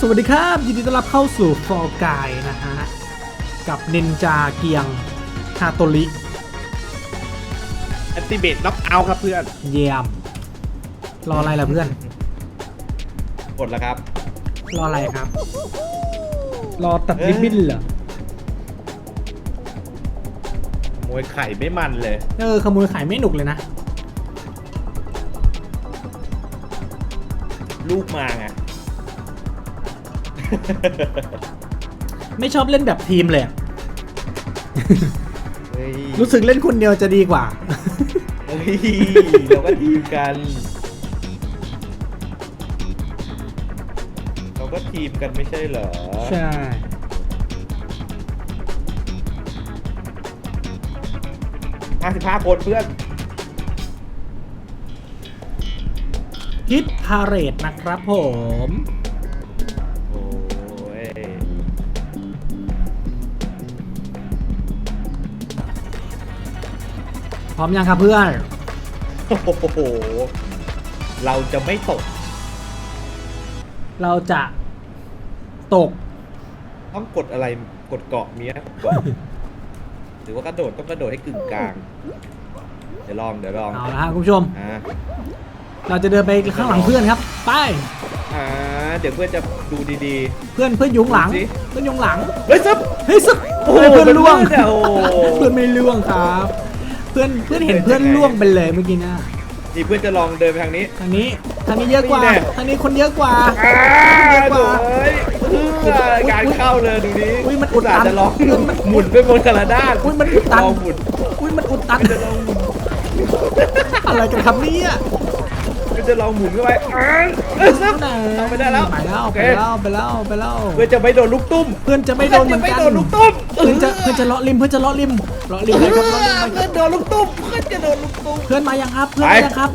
สวัสดีครับ ยินดีต้อนรับเข้าสู่ฟอร์กายนะฮะ กับนินจาเกียงฮาโตริแอติเบตน็อกเอาครับเพื่อน เยี่ยม รออะไรล่ะเพื่อน กดแล้วครับ รออะไรครับ รอตัดริบบิ้นเหรอมวยไข่ไม่มันเลย เออขโมยขายไม่หนุกเลยนะ ลูกมาไง ไม่ชอบเล่นแบบทีมเลยอะเฮ้ยรู้สึกเล่นคนเดียวจะดีกว่า เฮ้ยเราก็ทีมกัน เราก็ทีมกันไม่ใช่เหรอใช่ ห้าสิบห้าคนเพื่อน ฮิตพาเรดนะครับผม พร้อมยังครับเพื่อน โอ้โห เราจะไม่ตก เราจะตก ต้องกดอะไรกดเกาะเมียเกาะหรือว่ากระโดดต้องกระโดดให้กึ่งกลาง เดี๋ยวลองเดี๋ยวลองเอาละฮะคุณผู้ชม อ่าเราจะเดินไปข้างหลังเพื่อนครับ ไป อ่าเดี๋ยวเพื่อนจะดูดี เพื่อนเพื่อนอยุงหลัง ดูสิ เพื่อนอยุงหลัง ๆเฮ้ยซับเฮ้ยสักโอ้โหเพื่อนล่วง เป็นเพื่อนอะโอ้โหเพื่อนไม่ล่วงครับเพื่อนเพื่อนเห็นเพื่เพื่ออนนยังไงล่วงไปเลยเมื่อกี้นะนี่เพื่อนจะลองเดินไปทางนี้ ทางนี้ทางนี้เยอะกว่านี่แน่ทางนี้คนเยอะกว่าอ่าเยอะกโถ่ว่าเอ้ยเพื่อการเข้าเลยดูนี้อุ๊ยมันอุดตันส่าห์จะลองเพื่อนมันหมุนไปบนกระดานอุ้ยมันอุดตันลองหมุนอุ้ยมันอุดตันจะลองหมุนอะไรกันครับเนี่ย เพื่อนจะลองหมุนเข้าไปอ่าเอ้ยซับทำไปได้แล้วไปแล้วโอไปเคแล้วไปแล้วไปแล้วเพื่อนจะไม่โดนลูกตุ้มเพื่อนจะไม่โดนเหมือนไม่กันโดนลูกตุ้มเพื่อนจะเพื่อนจะเลาะริมเพื่อนจะเลาะริมเลาะริมเลยครับเลาะริมเลยคเพื่รัอบนโดนลูกตุ้มเพื่อนจะโดนลูกตุ้มเพื่อนมายังครับ เพื่อนมายังครับ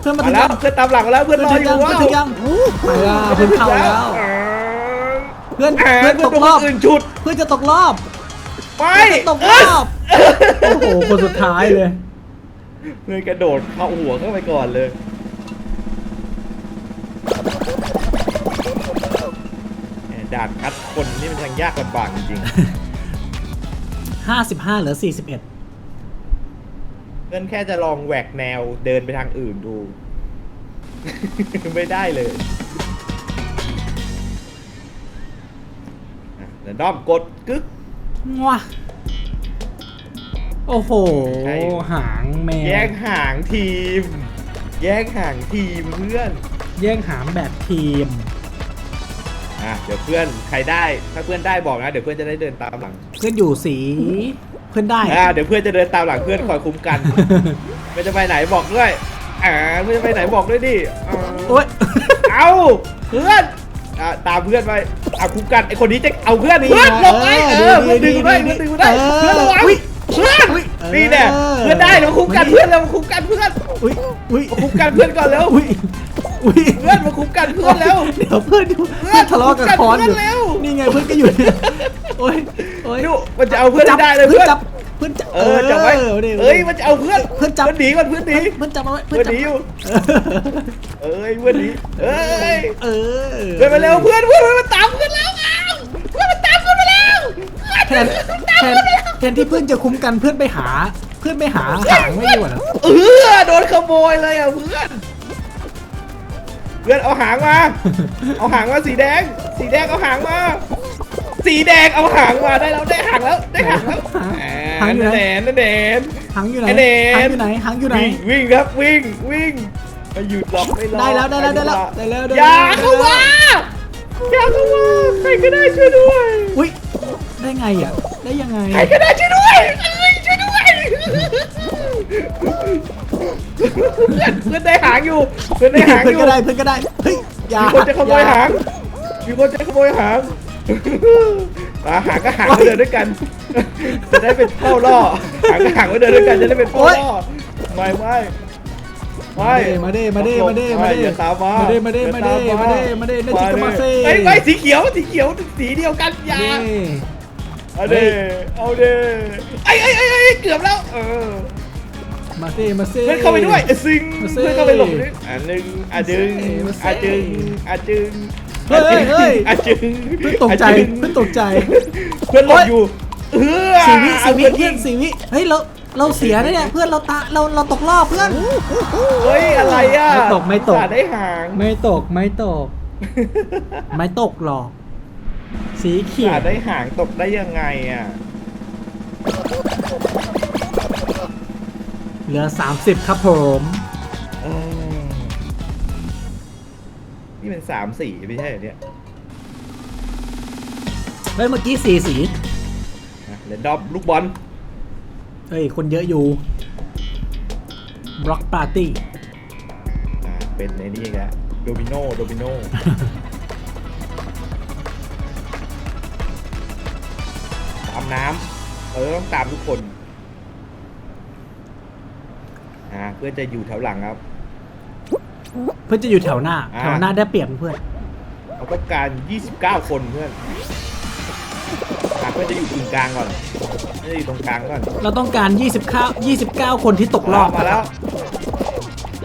เพื่อนมามาถึงแล้ยัวงเพื่อนตามหลังมาแล้วเพื่อนรอเพื่อนอถึงยู่ยังว้าเพื่อนถึงยังไปแล้วเพื่อนเข้าแล้ว เพื่อนเพื่เพื่ออนตกรอบอื่นชุดเพื่อนจะตกรอบไปตกรอบโอ้โหคนสุดท้ายเลยเพื่อนกระโดดเข้าหัวเข้าไปก่อนเลย ด่านคัดคนนี่มันช่างยากลำบากจริง55เหลือ41ๆเพื่อนแค่จะลองแหวกแนวเดินไปทางอื่นดู ไม่ได้เลยอะเดี๋ยวด้อมกดกึ๊กว้าโอ้โห ใช่ หางแมวแย่งหางทีม แย่งหางทีมเพื่อน แย่งหางแบบทีม อะเดี๋ยวเพื่อนใครได้ถ้าเพื่อนได้บอกนะเดี๋ยวเพื่อนจะได้เดินตามหลังเพื่อนอยู่สีเพื่อนได้อ่าเดี๋ยวเพื่อนจะเดินตามหลังเพื่อนคอยคุ้มกันไม่จะไปไหนบอกด้วยอ่าไม่จะไปไหนบอกด้วยดิอ่าโอ๊ยเอาเพื่อนอ่าตามเพื่อนไปเอาคุ้มกันไอคนนี้จะเอาเพื่อนนี่เพื่อนไงหลบไปเอเอออเพื่อนดีดึงได้ดีเพื่อนดึงได้เออเพื่อนระวังอุ๊ยเพื่อนอุ๊ยนี่แน่เออเพื่อนได้เราคุ้มกันมานี่เพื่อนเราคุ้มกันเพื่อนอุ้ยอุ้ยมาคุ้มกันเพื่อนก่อนแล้ว อุ้ยอุ้ยเพื่อนมาคุ้มกันเพื่อนแล้วเดี๋ยวเพื่อนอยู่เพื่เพื่ออนนทะเลาะกับคอนอยู่เพื่อนเร็วนี่ไงเพื่อนก็อยู่เนี่ยโอ้ยโอ้ยดูมันจะเอาเพื่อนให้ได้เลยเพื่เพื่ออนนจับเพื่อนจับเออจับไว้อาดิเอ้ยมันจะเอาเพื่อนเพื่อนจับมันหนีมันเพื่อนหนีเพื่อนจับเอาไว้เพื่อนหนีอยู่เอ้ยเพื่อนหนีเอ้ยเออเพื่อนมาเร็วเพื่อนเพื่อนมันตามเพื่อนแล้วอ้าวเพื่อนมันตามเพื่อนมาแล้วแทนแทนแทนที่เพื่อนจะคุ้มกันเพื่อนไปหา เพื่อนไปหาหางไม่อยู่เหรอเออโดนขโมยเลยอะเพื่อนเพื่อนเอาหางมา เอาหางมาสีแดง สีแดงเอาหางมา สีแดงเอาหางมาได้แล้วได้หางแล้วได้หางแล้วหางอยู่ไหนแหนแหนหางอยู่ไหนไอ้เด่นหางอยู่ไหนหางอยู่ไหน วิ่งวิ่งครับวิ่งวิ่งไม่หยุดหรอกไม่รอได้แล้วได้แล้วได้แล้วได้แล้วได้แล้วอย่าเข้ามาอย่าเข้ามาใครก็ได้ช่วยด้วย อุ้ยได้ไงอะได้ยังไงใครก็ได้ช่วยด้วยเอ้ยช่วยด้วย เพื่อนเพื่อนได้หางอยู่เพื่อนได้หางเพื่ออนยู่ก็ได้เพื่อนก็ได้เฮ้ยอย่ามีคนจะขโมยอาหางมีคนจะขโมยหางอะหางก็หางมาเดินด้วยกัน จะได้เป็นเป้าล่อหางก็หางมาเดินด้วยกันจะได้เป็นเป้าล่อไม่ไม่ไม่มาเด้มาเด้มาเด้มาเด้อย่าตามมามาเด้มาเด้มาเด้อย่มาเด้มาเด้น่าจิกมาเซ่เฮ้ยไม่สีเขียวสีเขียวสีเดียวกันอย่านี่เอาเด้เอาเด้ไอ้ไอ้ไอ้ไอ้เกือบแล้วเออมาเซ่มาเซ่เพื่อนเข้าไปด้วยไอ้ซิงมาสิเพื่อนเข้าไปหลบด้วยอะหนึ่งอะดึงมาสิอะจึงอะจึงเฮ้ยเฮ้ยเฮ้ยอาจึงเพื่อนตกใจอาจึงเพื่อนตกใจเพื่อนหลบอยู่เออสีวิสีวิาเพื่อนสีวิเฮ้ยเราเราเสียได้เนี่ยเพื่อนเราตาเราเราตกรอบเพื่อนเฮ้ยอะไรอะไม่ตกไม่ตกอุส่าห์ได้หางไม่ตกไม่ตก ไม่ตกหรอก สีเขียสาวได้หางตกได้ยังไงอะ เหลือ 30 ครับผมเออนี่เป็นสามสีไม่ใช่เหรอเนี่ยเฮ้ยเมื่อกี้สีสีเลนดอมลูกบอลเฮ้ย คนเยอะอยู่บล็อกปาร์ตี้ อ่าเป็นไอ้นี่อีกแล้วโดมิโนโดมิโนตามน้ำเออต้องตามทุกคน อ่าเพื่อนจะอยู่แถวหลังครับ เพื่อนจะอยู่แถวหน้า อ่า แถวหน้าได้เปรียบเพื่อนเราต้องการ 29 คนเพื่อนอะเพื่อนจะอยู่ตรงกลางก่อนเพื่อนจะอยู่ตรงกลางก่อนเราต้องการ29 29 คนที่ตกรอบมาแล้ว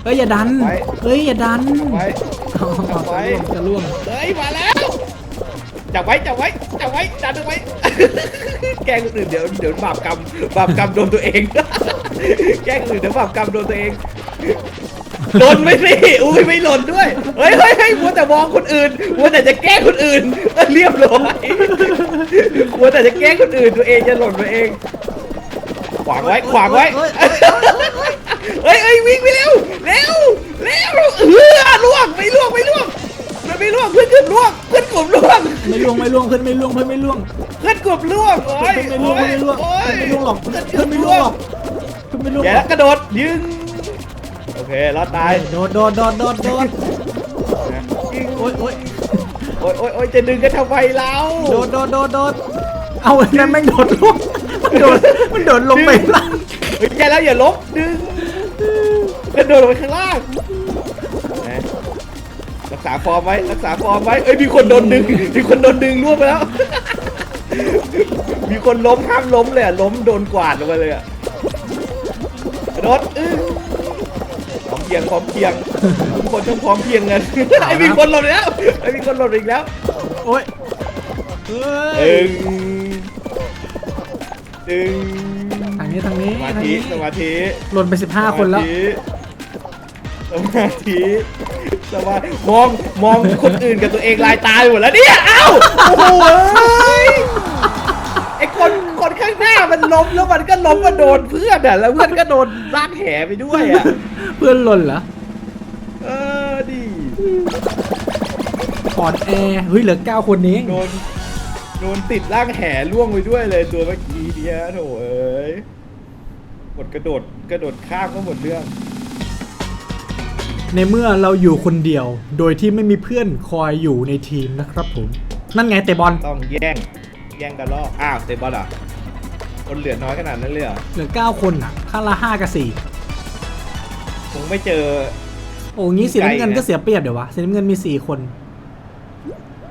เฮ้ยอย่าดัน ไว้ เฮ้ยอย่าดันไว้ เอาเอาไว้จะล่วงเฮ้ยมาแล้ว จับไว้จับไว้จับไว้ดันเอาไว้ แกล้งคนอื่นเดี๋ยวเดี๋ยวบาปกรรมบาปกรรมโดนตัวเอง แกล้งคนอื่นเดี๋ยวบาปกรรมโดนตัวเองหล่นไม่สิอุ้ยไม่หล่นด้วยเฮ้ยเฮ้ยเฮ้ยมัวแต่มองคนอื่นมัวแต่จะแกล้งคนอื่นเออเรียบร้อยมัวแต่จะแกล้งคนอื่นตัวเองจะหล่นตัวเอง ขวางไว้ขวางไว้ เฮ้ยเฮ้ยเฮ้ยวิ่งไปเร็ว เร็ว เร็วเออล่วงไม่ล่วงไม่ล่วงมั นไม่ล่วงเพื่อนเกือบล่วงเพื่อนกลุ่มล่วงไม่ล่วงไม่ล่วงเพื่อนไม่ล่วงเพื่อนไม่ล่วงเพื่อนกลุ่มล่วงโอ้ยเพื่อนไม่ล่วงเพื่อนไม่ล่วงโอ้ยเพื่อนไม่ล่วงหรอกเพื่อนเพื่อนไม่ล่วงหรอกเพื่อนไม่ล่วงอย่าหรอกกระโดดยิงโอเครอดตายโดดโดดโดดโดดโดดยิงโอ๊ยโอ๊ยโอ้ยโอ้ยโอ้ยจะดึงกันทำไมเราโดดโดดโดดโดดเอาอันนั้นแม่งโดดลงมันโดดมันโดดลงไปล่างเฮ้ยแย่แล้วอย่าลบดึงกระโดดลงไปข้างล่างนะ รักษาฟอร์มไว้รักษาฟอร์มไว้เอ้ยมีคนโดนดึงมีคนโดนดึงล่วงไปแล้ว มีคนล้มห้ามล้มเลยอะล้มโดนกวาดลงไปเลยอะกระโดดอื้อพร้อมเพรียงพร้อมเพรียงทุกคนต้องพร้อมเพรียงกันไอ้มีคนหล่นแล้วไอ้มีคนหล่นอีกแล้วโอ๊ยเฮ้ยดึงดึงทางนี้ทางนี้สมาทางธินี้สมาธิ หล่นไป 15 คนแล้ว สมาธิสมาธิ มองมองคนอื่นกับตัวเองลายตายหมดแล้วเนี่ย เอ้า โอ้โหเอ้ยไอ้คนคนข้างหน้ามันล้มแล้วมันก็ล้มมาโดนเพื่อนอะแล้วเพื่อนก็โดนลากแหไปด้วยอะ เพื่อนหล่นเหรอเออดิอ่อนแอเฮ้ยเหลือ9คนนี้ โดนโดนติดลากแหล่วงไปด้วยเลยตัวเมื่อกี้เนี่ยโถเอ้ยกดกระโดดกระโดดข้ามก็หมดเรื่อง ในเมื่อเราอยู่คนเดียว โดยที่ไม่มีเพื่อนคอยอยู่ในทีมนะครับผม นั่นไงเตะบอลต้องแย่ง แย่งกันลอกอ้าวเตะบอลเหรอะคนเหลือน้อยขนาดนั้นเลยเหรอเหลือ 9 คนอะข้างละ5กับ4คงไม่เจอ โอ้งี้สีน้ำเงินไกลนะก็เสียเปรียบเดี๋ยววะสีน้ำเงินมี 4 คน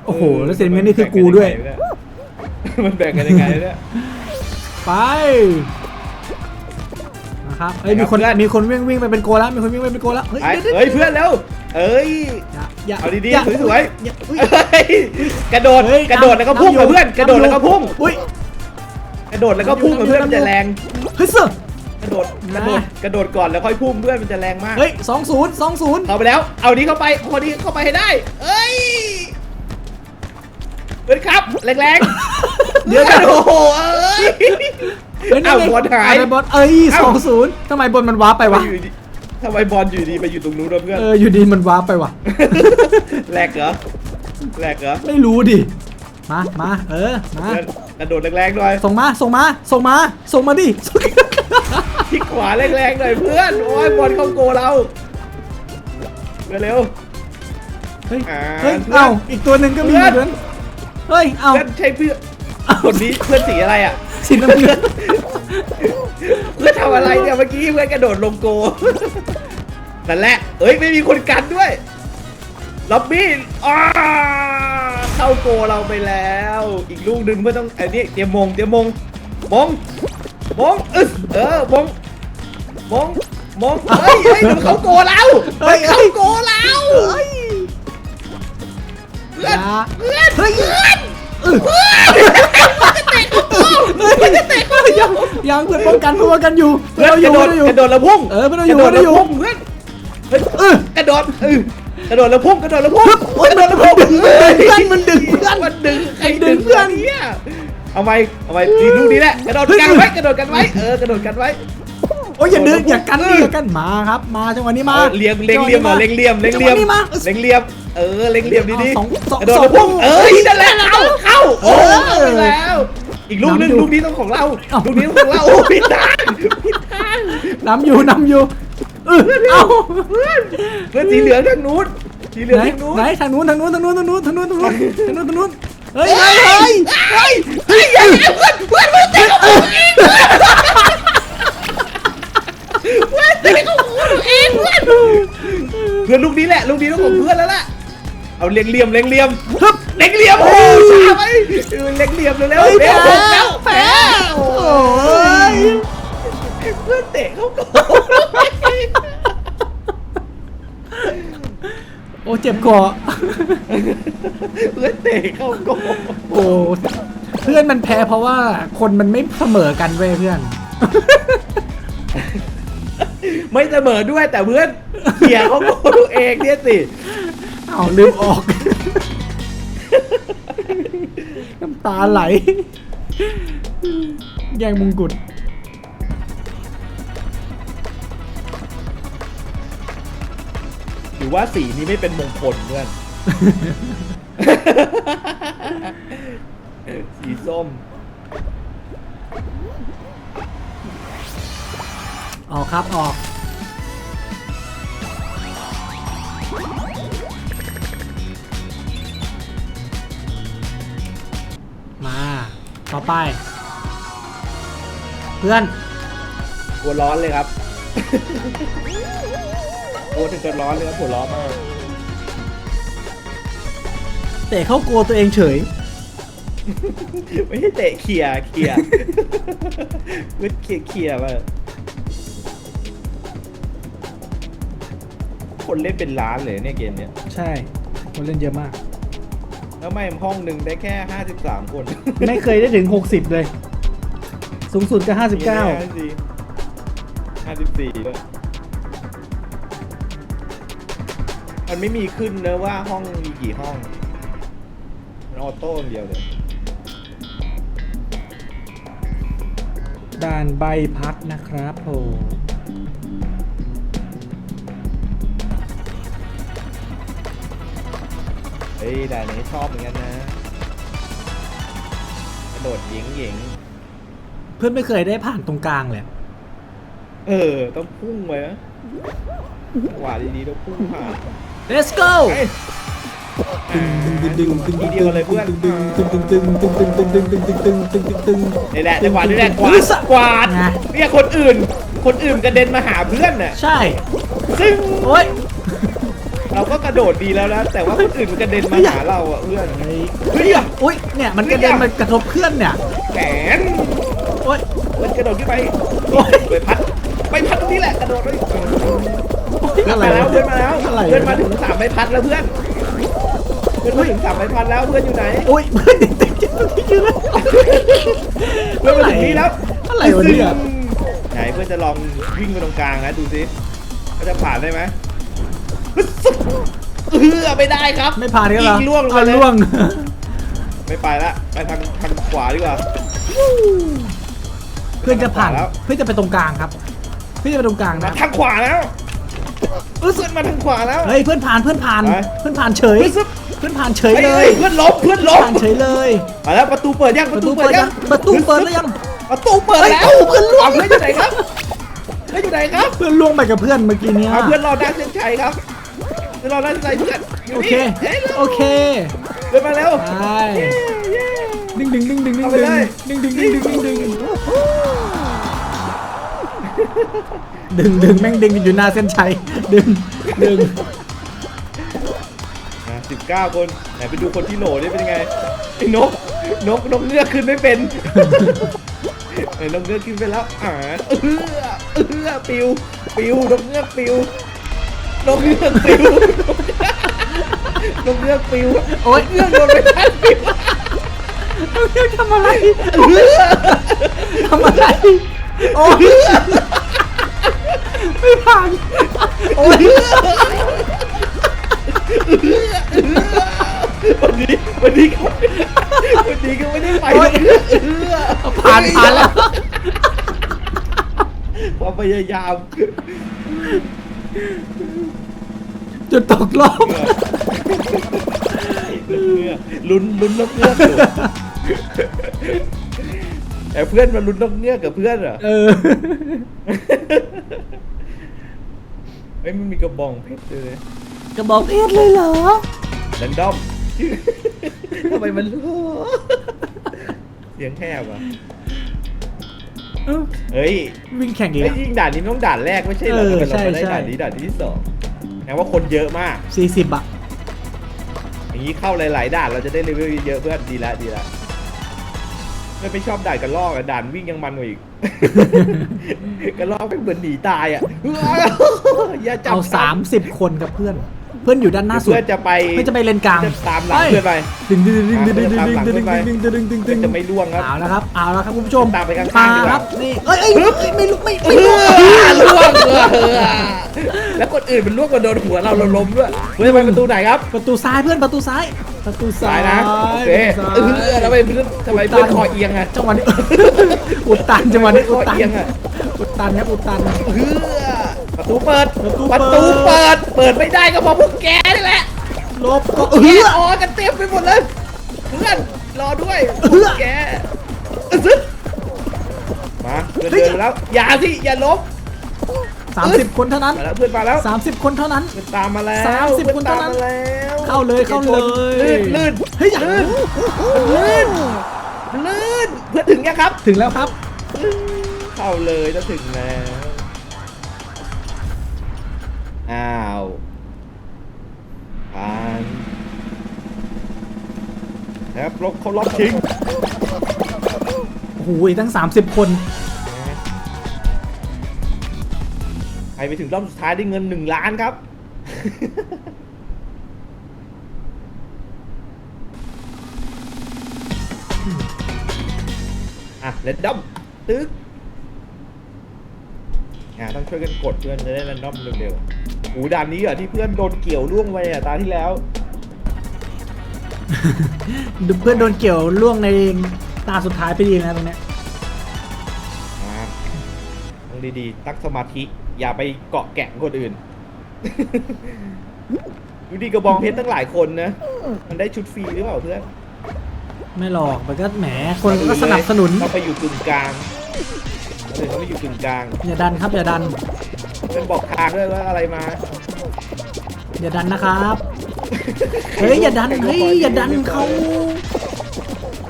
โอ้โห แล้วสีน้ำเงินนี่คือกูด้วย มันแบ่งกันยังไงเนี่ย ไป นะครับเอ้ยไปครับมีคนเพื่อนมีคนวิ่งวิ่งไปเป็นโกลแล้วมีคนวิ่งไปเป็นโกลแล้วเฮ้ยไอ้ดี๋วเฮ้ยเพื่อนแล้วเอ้ยอย่าอย่าเอาดีอย่าๆสวยๆอย่าอุ๊ยเอ้ยกระโดดเฮ้ยกระโดดแล้วก็พุ่งำกับเพื่อนำกระโดดแล้วก็พุ่งอุ้ยกระโดดแล้วก็พุ่งกับเพื่อนมันจะแรงเฮ้ยเสือกระโดดกนะระโดดกระโดดก่อนแล้วค่อยพุ่งเพื่อนมันจะแรงมากเฮ้ยสองศูนย์สองศูนย์เข้าไปแล้ว เอานี้เข้าไปคนนี้เข้าไปให้ได้เอ้ยเพื่อนครับแรงๆเดี๋ยวกันโอ้โหเอ้ย เฮ้ยนั่เอ้านไงบอลหายเบอลเอ้ยเอ้าสองศูนย์ทำไมบอลมันว้าร์ปไปวะ อยู่ดีทำไมบอลอยู่ดีมาอยู่ตรงนู้นวะเพื่อนเอออยู่ดีมันว้าร์ปไปวะ แหลกเหรอแหลกเหรอไม่รู้ดิ มามาเออ มา เพื่อนกระโดดแรงๆหน่อยส่งมา ส่งมา ส่งมา ส่งมาดิส่งที่ขวาแรงๆหน่อยเพื่อนโอ้ยบอลเข้าโกเราเร็ว เฮ้ย อ่าเฮ้ยเพื่อนเอ้า อีกตัวหนึ่งก็มีเพื่อน เหมือนเฮ้ย ๆเอ้า เพื่อนใช่เพื่อนคนนี้เพื่อนสีอะไรอะ สีน้ำเงินเพื่อนทำอะไรเนี่ยเมื่อกี้เพื่อนกระโดดลงโกนั่นแหละเอ้ยไม่มีคนกันด้วยล็อบบี้อ้าเข้าโกเราไปแล้ว อีกลูกหนึ่งเพื่อนต้องไอ้นี่เตรียมมงเตรียมมงมงมงอึ๊สเออมงมงมงเฮ้ยเฮ้ยมันเข้าโกเราเฮ้ยมันเข้าโกเราเฮ้ยเพื่พื่อนอย่าเพื่อนเฮ้ยเพื่อนเออ ยังยังเพื่อนป้องกันเพื่อนป้องกันอยู่เพื่อนเราอกยู่ระโดดเราอยู่กระโดดแล้วพุ่งเออเพื่อนเราอยู่กระโดดแล้วเพื่อนเราอยู่พุ่งเพื่อนเฮ้ยเออกระโดดเออกระโดดแล้วพุ่งกระโดดแล้วพุ่งโอ๊ยกระโดดแล้วพุ่งมันดึงเพื่อนมันดึงเพื่อน มันดึงใครมันดึดึงงเพื่เพื่ออนนเนี่ยเอาไว้เอาไว้ทีลูกนี้แหละกระโดดกันไว้กระโดดกันไว้เออกระโดดกันไว้ โอ้ยอย่าดึงอย่ากันดิอย่ากันมาครับ มาจังหวะนี้มาเออเลี้ยงเลี้ยงเลี้ยมมาเลี้ยงเลี้ยมเลี้ยงจังหเลี้ยวะมนี้มาเลี้ยงเลี้ยม เออเลี้ยงเลี้ยมดีสองสองๆกระโดดแล้วพุ่งสองเอ้ยนั่นแหละเข้าเข้าโอ้เออเข้าไปแล้ว อีกลูกหนึงน้ำอยู่ลูกนี้ต้องของเราเอ้าลูกนี้ต้องของเราโอ้ผิดทางผิดทางนำอยู่นำอยู่เออเอาเพื่อนเพื่อนสีเหลืองทางนู้นสีเหลืองไหนทางนู้นไหนทางนู้นทางนู้นทางนู้นทางนู้นทางนู้นทางนู้นทางนู้นทางนู้นเฮ้ยเฮ้ยเฮ้ยเฮ้ยเฮ้ยเฮ้ยเพื่อนเพื่อนเพื่อนเตะของผมเองเพื่อนเตะของผมเองเพื่อนเพื่อนลูกนี้แหละลูกนี้ต้องของเพื่อนแล้วล่ะ เอาเลี้ยงเหลี่ยมเลี้ยงเหลี่ยมฮึบเล็กเหลี่ยมโอ้ช้าไปเออเล็กเหลี่ยมเร็วเฮ้ยๆเร็วแพ้ๆแล้วแพ้โอ้ยเพื่อนเตะเขาโกงโอ้เจ็บคอเพื่อนเตะเขาโกงโอ้เพื่อนมันแพ้เพราะว่าคนมันไม่เสมอกันเว้ยเพื่อน ไม่เสมอด้วยแต่เพื่อนเขี่ยเขาโกงตัวเองเนี่ยสิ เอาลืมออก น้ำตาไหล แย่งมงกุฎหรือว่าสีนี้ไม่เป็นมงคลเพื่อน สีส้ม ออกครับออก มาต่อไป เพื่อน หัวร้อนเลยครับหัวถึงกับร้อนเลยครับหัวร้อนมากเตะเข้าโกลัวตัวเองเฉย ไม่ใช่เตะเขี่ยเขี่ยเว้ยเขี่ยเขี่ยมาคนเล่นเป็นล้านเลยเนี่ยเกมเนี้ยใช่คนเล่นเยอะมาก แล้วไม่ห้องหนึ่งได้แค่ห้าสิบสามคนไม่เคยได้ถึง 60 เลย สูงสุดก็ห้าสิบ59สี่ห้าสิบสี่ด้วยมันไม่มีขึ้นนะว่าห้องมีกี่ห้อง มันออโต้อย่างเดียวเลยด่านใบพัดนะครับโห ฮ้ยด่านนี้ชอบเหมือนกันนะกระโดดหยิงหยิงเพื่อนไม่เคยได้ผ่านตรงกลางเลย เออ ต้องพุ่งไปนะจังหวะดีๆต้องพุ่งผ่าน Let's go ไปดึงดึงดึงทีเดียวเลยเพื่อนตึงตึงตึงตึงตึงตึงตึงตึงตึงตึงตึงตึงตึงตึงตึงนี่แหละจังหวะนี้แหละกวาดกวาดเนี่ยคนอื่น คนอื่นกระเด็นมาหาเพื่อนน่ะใช่ซึ่งโอ้ย เราก็กระโดดดีแล้วนะแต่ว่าคนอื่นมันกระเด็นมาหาเราอะเพื่อนเฮ้ยเฮ้ยอะอุ้ยเนี่ยมันกระเด็นมากระทบเพื่อนเนี่ยแขนโอ้ยมันกระโดดขึ้นไปโอ้ยไปพัดไปพัดตรงนี้แหละกระโดดไปเพื่อนอะไรมาแล้ววะเพื่อนมาแล้วอะไรเพื่อนมาถึงสามใบพัดแล้วเพื่อนเพื่อนมาถึงสามใบพัดแล้วเพื่อนอยู่ไหนโอ้ยเพื่อนติดติดติดติดอยู่แล้วเพื่อนมาถึงนี่แล้วอะไรวะเนี่ยไหนเพื่อนจะลองวิ่งไปตรงกลางนะดูสิว่าจะผ่านได้ไหม เออไม่ได้ครับไม่ผ่านกันเหรอยิงล่วงลงไปเอาเลยล่วง ไม่ไปละไปทางทางขวาดีกว่าเพื่อนจะผ่านแล้วเพื่อนจะไปตรงกลางครับ เพื่อนจะไปตรงกลางมานะทางขวาแล้วเออเพื่อนมาทางขวาแล้ว เฮ้ยเพื่อนผ่านเพื่อนผ่านไป เพื่อนผ่านเฉยเฮ้ยซึบเพื่อนผ่านเฉยเฮ้ยเลเฮ้ยยเพื่อนล้มเพื่อนล้มผ่านเฉยเลยมาแล้วประตูเปิดยังปประระตูตูเปิเปิดดยัยังงประตูเปิดแล้วยัง ประตูเปิดเฮ้ยแล้วตู้เพื่อนล่วงาเพื่อนอยู่ไหนครับเพื่อนอยู่ไหนครับเพื่อนล่วงไปกับเพื่อนเมื่อกี้เนี้ยเอาเพื่อนรอหน้าเส้นชัยครับ เพื่อนรอหน้าเส้นชัยเพื่อนยู่โอนี่เค ฮ้ยโอเคเดินมาแล้วไปเย้เย้ ดึงดึงดึงดึงดึงเอาไปดึงเลย ดึงดึงดึงดึงดึงดึงดึงดึงแม่งดึงอยู่หน้าเส้นชัยดึงดึงสิบเก้าคนไหนไปดูคนที่โหลนี่เป็นยังไงไอ้นกนกนกเงือกขึ้นไม่เป็นไอ้นกเงือกขึ้นไปแล้วอ่าเออเออปิวปิวนกเงือกปิว นกเงือกปิวลงเรื่องปิวโอ๊ยเรื่องโดนไปทันปิวเรื่องทำอะไรทำอะไรโอ้ยไม่ผ่านโอ้ยวันนี้วันนี้ก็วันนี้ก็ไม่ได้ไปโอ๊ยหรอกผ่านผ่านแล้วความพยายาม จนตกรอบเงือกลุ้นลุ้นนกเงือกอยู่แต่เพื่อนมาลุ้นนกเงือกกับเพื่อนเหรอเออเฮ้ยมันมีกระบองเพชรด้วยกระบอกเพชรเลยเหรอแรนดอมทำไมมันรู้เสียงแคบอะเออเฮ้ย วิ่งแข่งอีกไอ้แล้ว ยิ่งด่านนี้มันต้องด่านแรกไม่ใช่เหรอเออทำไมเราใช่มาได้ใช่ ด่านนี้ด่านที่สอง แปลว่าคนเยอะมาก สี่สิบอะอย่างนี้เข้าหลาย ๆ ด่านเราจะได้เลเวลเยอะๆเพื่อนดีละดีละไม่ไปชอบด่านกันลอกอะด่านวิ่งยังมันกว่าอีก กันลอกเป็นเหมือนหนีตายอะอย่าจับเอาสามสิบคนกับเพื่อน เพื่อนอยู่ด้านหน้าสุด เพื่อนจะไปเพื่อนจะไปเลนกลางจะตามหลังเพื่อนไปดึงดึงดึงดึงดึงดึงดึงดึงดึงตามหลังดึงเพื่ดึอนงดึงเพื่ดึอนงจะไม่ล่วงครับเอาแล้วครับเอาแล้วครับคุณผู้ชมตามไปข้างๆดีกว่าครับนี่เอ้ยเอ้ยเอ้ยไม่ลุกไม่ไม่เอลุกอล่วงเออแล้วคนอื่นมันล่วงมาโดนหัวเราเราล้มด้วยเฮ้ยไปประตูไหนครับ ประตูซ้ายเพื่อนประตูซ้ายประตูซ้าซ้ายยนะโอเคซ้ายเออแล้วทำไมเพื่อนทำไมเพื่อนคอเอียงอะจังหวะนี้อุดตันจังหวะนี้คอุดอตันเอียงอะอุดตันครับอุดตันเฮือ ประตูเปิดประตูประตูเปิด เปิดไม่ได้ก็เพราะพวกแกนี่แหละลบก็แกเอื้อออกันเต็มไปหมดเลยเพื่อนรอด้วยพเอื้วอกแกอึ๊ซึมาเพื่อนเดินมาแล้วอย่าสิอย่าล้มสามสิบคนเท่านั้นมาแล้วเพื่อนมาแล้วสามสิบคนเท่านั้น เพื่อนตามมาแล้วสามสิบพื่อคนเท่านั้นตมมาแล้วเข้าเลยเข้าเลยลื่นลื่นเฮ้ยอย่าลื่นลื่นลื่นเพื่อนถึงยังครับ ถึงแล้วครับ เข้าเลยจะถึงแล้ว อ้าวผ่านแล้วรบเขารอบชิงโอ้โหตั้ง 30 คน ใครไปถึงรอบสุดท้ายได้เงินหนึ่งล้านครับ อะเรนดอมตึ๊ก อะต้องช่วยกันกดเพื่อนจะได้เรนดอมเร็วๆหูด่านนี้เหรอที่เพื่อนโดนเกี่ยวล่วงไปอะตาที่แล้ว เพื่อนโดนเกี่ยวล่วงในตาสุดท้ายไปดีนะตรงเนี้ยมาต้องดีๆ ตั้งสมาธิ อย่าไปเกาะแกะคนอื่น ดูดีกระบองเพชรตั้งหลายคนนะ มันได้ชุดฟรีหรือเปล่าเพื่อนไม่หรอกมันก็แหมคนก็สนับสนุนต้องไปอยู่กึ่งกลาง คนอื่นเขาไปอยู่กึ่งกลางอย่าดันครับ อย่าดัน เป็นบอกทางด้วยว่าอะไรมาอย่าดันนะครับเฮ้ยอย่าดันเฮ้ยอย่าดันเขา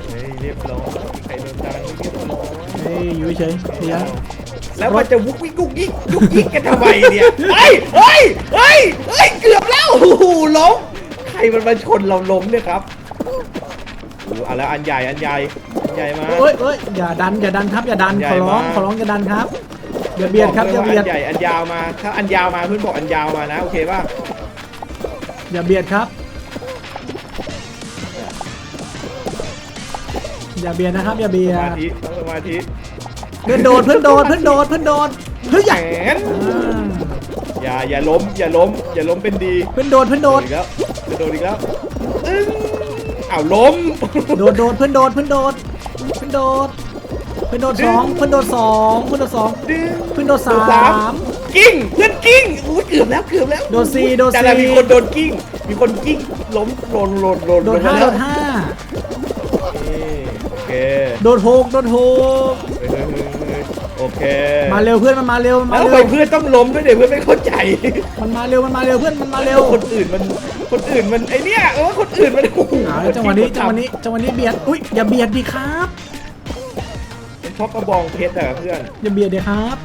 เฮ้ยเรียบร้อยมีใครโดนดันเรียบร้อยเฮ้ยอยู่เฉยๆเดี๋ยวแล้วมันจะวุกวิกกุกยิกยุกยิกกันทำไมเนี่ยเฮ้ยเฮ้ยเฮ้ยเฮ้ยเกือบแล้วโอ้โหล้มใครมันมาชนเราล้มเนี่ยครับโอ้โห เอาแล้วอันใหญ่อันใหญ่อันใหญ่มา เอ้ยเอ้ยอย่าดันอย่าดันครับอย่าดันใหญ่ขอร้องมาก ขอร้องอย่าดันครับอย่าเบียดครับอย่าอกเบียดอันใหญ่อันยาวมา ถ้าอันยาวมาเพื่อนบอกอันยาวมานะโอเคป่ะอย่าเบียดครับอย่าเบียดนะครับอย่าเบียสมาดธิต้องสมาธิเพื่อนโดนเพื่อนโดนเพื่อนโดนเพื่อนโดนเฮ้ยแหอย่ามอย่าอย่าล้มอย่าล้มอย่าล้มเป็นดีเพื่อนโดนเพื่อนโดนอีกแล้วจะโดนอีกแล้วอึ้งอ้าวล้ม โดนโดนเพื่อนโดนเพื่อนโดนเพื่อนโดนเพื่อนโดนสองเพื่อนโดนสองเพื่อนโดนสองดึง เพื่อนโดนสามกิ้งเพื่อนกิ้งอู้เกือบแล้วเกือบแล้วโดนสี่โดนแต่สี่ละมีคนโดนกิ้ง มีคนกิ้งล้มโดนโดนโดนโดนห้าลงมโดแล้วนห้านี่โอเคโดนหกโดนหก เฮ้ยโอเคมาเร็วเพื่อนมันมาเร็วมันแล้มาวทำเร็ไมวเพื่อนต้องล้มด้วยเดี๋ยวเพื่อนไม่เข้าใจมันมาเร็วมันมาเร็วเพื่อนมันมาเร็วคนอื่นมันคนอื่นมันไอเนี้ยเออคนอื่นมันโอ้โหเอาแล้วจังหวะนี้จังหวะนี้จังหวะนี้เบียดอุ้ยอย่าเบียดดิครับเป็นเพราะกระบองเพชรอะเพื่อนอย่าเบียดดิครับ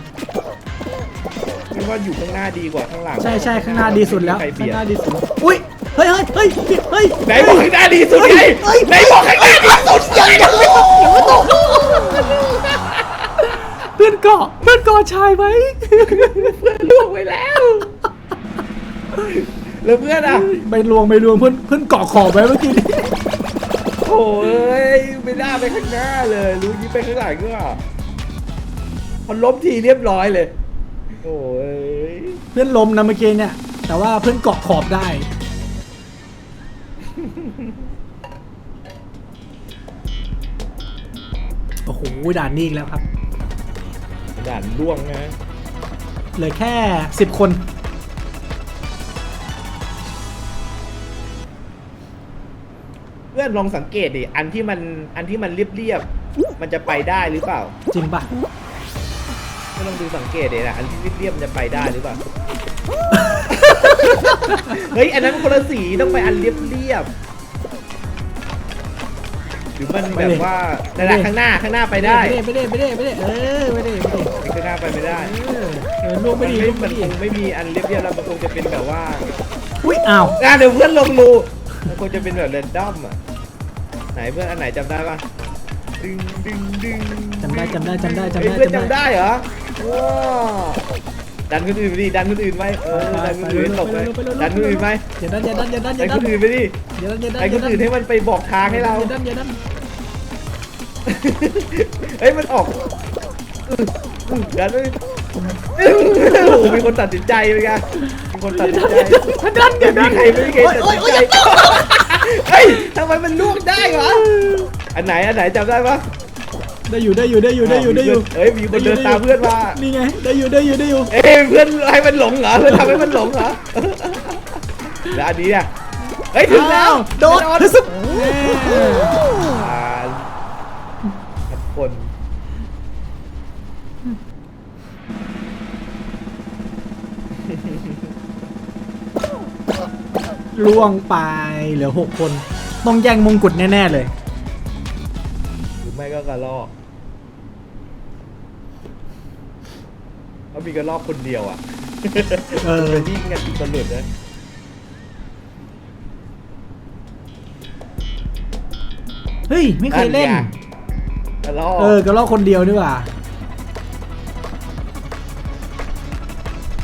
คิดว่าอยู่ข้างหน้าดีกว่าข้างหลังใช่ใช่ข้างหน้าดีสุดแล้วใครเบีข้างยด หน้าดีสุดอุ้ยเฮ้ยเฮ้ยเฮ้ยเฮ้ยไหนบอกข้างหน้าดีสุดไงเฮ้ยไหนบอกข้างหน้าดีสุดยังยังไม่ตกยังไม่ตก เพื่อนเกาะเพื่อนเกาะชายไว้เพื่อนล่วงไปแล้ว แล้วเพื่อนอะไปลวงไปลวงเพื่อนเพื่อนเกาะขอบไว้เมื่อกี้นี้โอ้ยไม่น่าไปข้างหน้าเลย รู้ยิ้มไปข้างหลังก็พอล้มทีเรียบร้อยเลย โอ้ยเพื่อนล้มนะเมื่อกี้เนี่ย แต่ว่าเพื่อนเกาะขอบได้โอ้โหด่านนี้อีกแล้วครับ ด่านล่วงนะเหลือแค่สิบคน เพื่อนลองสังเกตดิอันที่มันอันที่มันเรียบๆมันจะไปได้หรือเปล่าจริงปะ ไม่ต้องดูสังเกตดินะอันที่เรียบๆมันจะไปได้หรือเปล่า เฮ้ย อันนั้นคนละสีต้องไปอันเรียบๆหรือมันแบบว่าในนข้างหน้าข้างหน้าไปได้ ไม่ได้ไม่ได้ไม่ได้ไม่ได้เออไม่ได้ไม่ได้ ข้างหน้าไปไม่ได้เออเออล่วงมัไม่นดีไม่ล่วงมัไม่นดีคงไม่มีอันเรียบๆแล้วมันคงจะเป็นแบบว่าอุ้ยอ้าวอะเดี๋ยวเพื่อนลงรูมันคงจะเป็นแบบเรนดอมอะไหนเพื่อนอันไหนจำได้ปะดึงดึงดึงจำได้จำได้จำได้จำเฮ้ยได้เพื่อนจำจำได้ ได้เหรอว้าวดันคนอื่นไปดิดันคนอื่นไปเออดันคนอื่นตกไปดันคนอื่นไปอย่าดันอย่าดันอย่าดันอดัย่านดัคนนอื่นไปดิอย่าดันอย่าดันไอ้คนอื่นให้มันไปบอกทางให้เรา อย่าดันอย่าดันเฮ้ยมันออก ดันเลยโอ้โหมีคนตัดสินใจไปกันมีคนตัดสินใจดันอย่าดันไม่มีใครไม่มีใครตัดสินใจเฮ้ยทำไมมันลูกได้วะอันไหนอันไหนจำได้ปะได้อยู่ได้อยู่ได้อยู่ได้อยู่ได้อยู่เฮ้ยมีคนเดินตามเพื่อนมานี่ไงได้อยู่ได้อยู่ได้อยู่เอ้ยเพื่อนให้มันหลงเหรอเพื่อนทำให้มันหลงเหรอแล้วอันนี้อะเฮ้ยถึงแล้วโดด ล่วงไปเหลือหกคน ต้องแย่งมงกุฎแน่ๆเลย หรือไม่ก็กระลอกเขามีกระลอกคนเดียวอะเออเป็นยิ่งกันติดตลุดนะเฮ้ย ไม่เคยเล่นกระลอกเออกระลอกคนเดียวนี่หว่า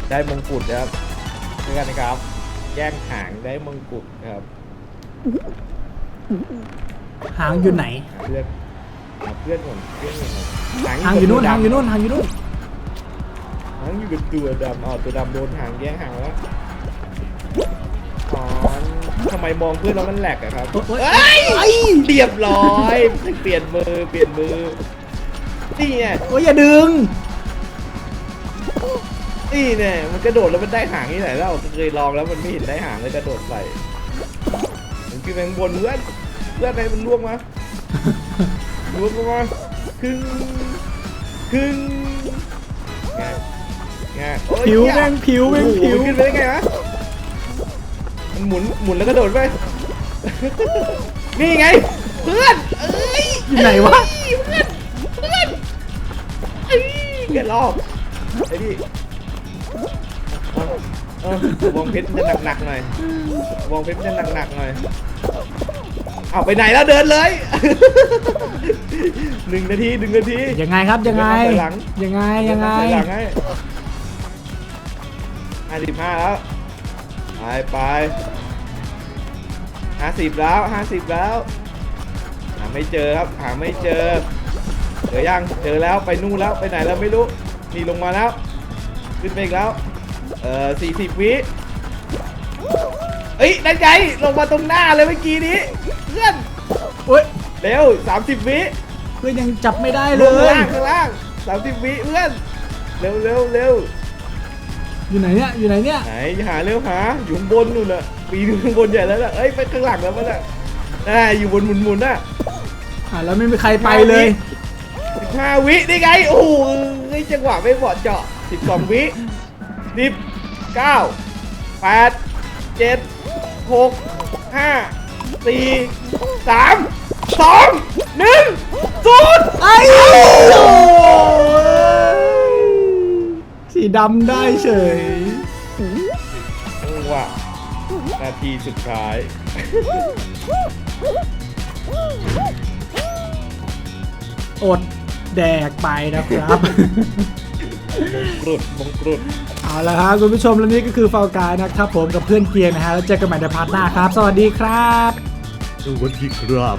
ได้มงกุฎนะครับด้วยกันนะครับ แย่งหางได้มงกุฎนะครับหางอยู่ไหน หาเพื่อนหาเพื่อนก่อนเพื่อนก่อนหางอยู่นู่นหางอยู่นู่นหางอยู่นู่นหางอยู่กับตัวดำอ๋อตัวดำโดนหางแย่งหางแล้วอ๋อทำไมมองเพื่อนแล้วมันแหลกอะครับโอ๊ยเอ้ยเรียบร้อยเปลี่ยนมือเปลี่ยนมือนี่ไงโอ้ยอย่าดึง นี่เนี่ยมันกระโดดแล้วมันได้หางที่ไหนแล้วเคยลองแล้วมันไม่เห็นได้หางเลยกระโดดใส่มันคือแมงบนเพื่อนเพื่อนอะไรมันล่วงมาล่วงลงมาครึ่งครึ่งง่ายง่ายโอ้ยผิวเหี้ยแม่งผิวแม่งโอ้โหผิวมันขึ้นไปได้ไงวะมันหมุนหมุนแล้วกระโดดไปนี่ไง เพื่อนเอ้ยอยู่ไหนวะเพื่อนเพื่อนเอ้ยเพื่อนรอบไอ้นี่ เอาเอาวงเพชรมันจะหนักๆหน่อยวงเพชรมันจะหนักๆหน่อย เอาไปไหนแล้วเดินเลย หนึ่งนาทีหนึ่งนาทียังไงครับยังไงเดี๋ยวนับถอยหลังยังไงยังไงถอหลังให้ห้าสิบห้าแล้ว ไปไปห้าสิบแล้วห้าสิบแล้ว หาไม่เจอครับหาไม่เจอ เจอยังเจอแล้วไปนู่นแล้วไปไหนแล้วไม่รู้ นี่ลงมาแล้ว ขึ้นไปอีกแล้ว เออสี่สิบวิเอ้ยนั่นไงลงมาตรงหน้าเลยเมื่อกี้นี้เพื่อนโอ้ยเร็วสามสิบวิเพื่อนยังจับไม่ได้ลเลงข้างย ล่างข้างล่างสามสิบวิเพื่อนเร็วเร็วเร็วอยู่ไหนเนี่ย อยู่ไหนเนี่ย ไหนหาเร็วหาอยู่ข้างบนนู่นน่ะปีนข้างบนใหญ่แล้วน่ะเอ้ยไปข้างหลังแล้วมันน่ะอ่าอยู่บนหมุนหมุนๆน่ะ อะแล้วไม่มีใครไปเลย สิบห้าวินี่ไง โอ้โหเฮ้ยจังหวะไม่เหมาะเจาะสิบสองวิสิบ เก้าแปดเจ็ดหกห้าสี่สามสองหนึ่งศูนย์ไอ้โอ้โหสีดำได้เฉยจังหวะนาทีสุดท้าย อดแดกไปนะครับ มงกรุดมงกรุดเอา เอาละครับคุณผู้ชมและนี่ก็คือฟาวกายนะครับผมกับเพื่อนเกียร์นะฮะแล้วเจอกันใหม่ในพาร์ทหน้าครับ สวัสดีครับ สวัสดีครับ